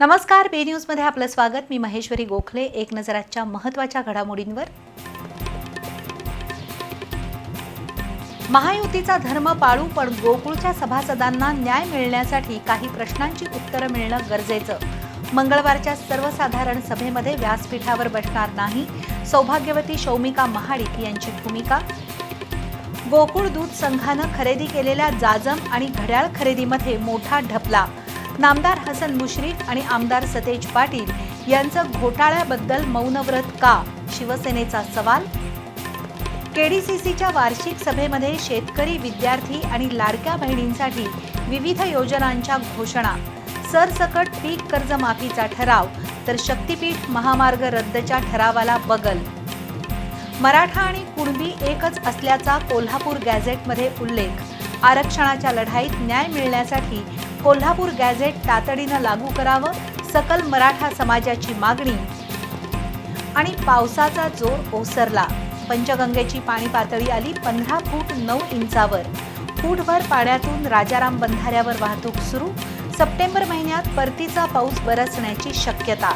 नमस्कार बी न्यूजमध्ये आपलं स्वागत. मी महेश्वरी गोखले एक नजर आजच्या महत्त्वाच्या घडामोडींवर. महायुतीचा धर्म पाळू पण गोकुळच्या सभासदांना न्याय मिळण्यासाठी काही प्रश्नांची उत्तरं मिळणं गरजेचं. मंगळवारच्या सर्वसाधारण सभेमध्ये व्यासपीठावर बसणार नाही सौभाग्यवती शौमिका महाडिक यांची भूमिका. गोकुळ दूध संघानं खरेदी केलेल्या जाजम आणि घड्याळ खरेदीमध्ये मोठा ढपला नामदार हसन मुश्रीफ आणि आमदार सतेज पाटील यांचं घोटाळ्याबद्दल मौनव्रत का? शिवसेनेचा सवाल? केडीसीसीच्या वार्षिक सभेमध्ये शेतकरी विद्यार्थी आणि लाडक्या बहिणींसाठी विविध योजनांच्या घोषणा. सरसकट पीक कर्जमाफीचा ठराव तर शक्तीपीठ महामार्ग रद्दच्या ठरावाला बगल. मराठा आणि कुणबी एकच असल्याचा कोल्हापूर गॅझेटमध्ये उल्लेख. आरक्षणाच्या लढाईत न्याय मिळण्यासाठी कोल्हापूर गॅझेट तातडीनं लागू करावं सकल मराठा समाजाची मागणी. आणि पावसाचा जोर ओसरला. पंचगंगेची पाणी पातळी आली पंधरा फूट नऊ इंचावर. फूटभर पाण्यातून राजाराम बंधाऱ्यावर वाहतूक सुरू. सप्टेंबर महिन्यात परतीचा पाऊस बरसण्याची शक्यता.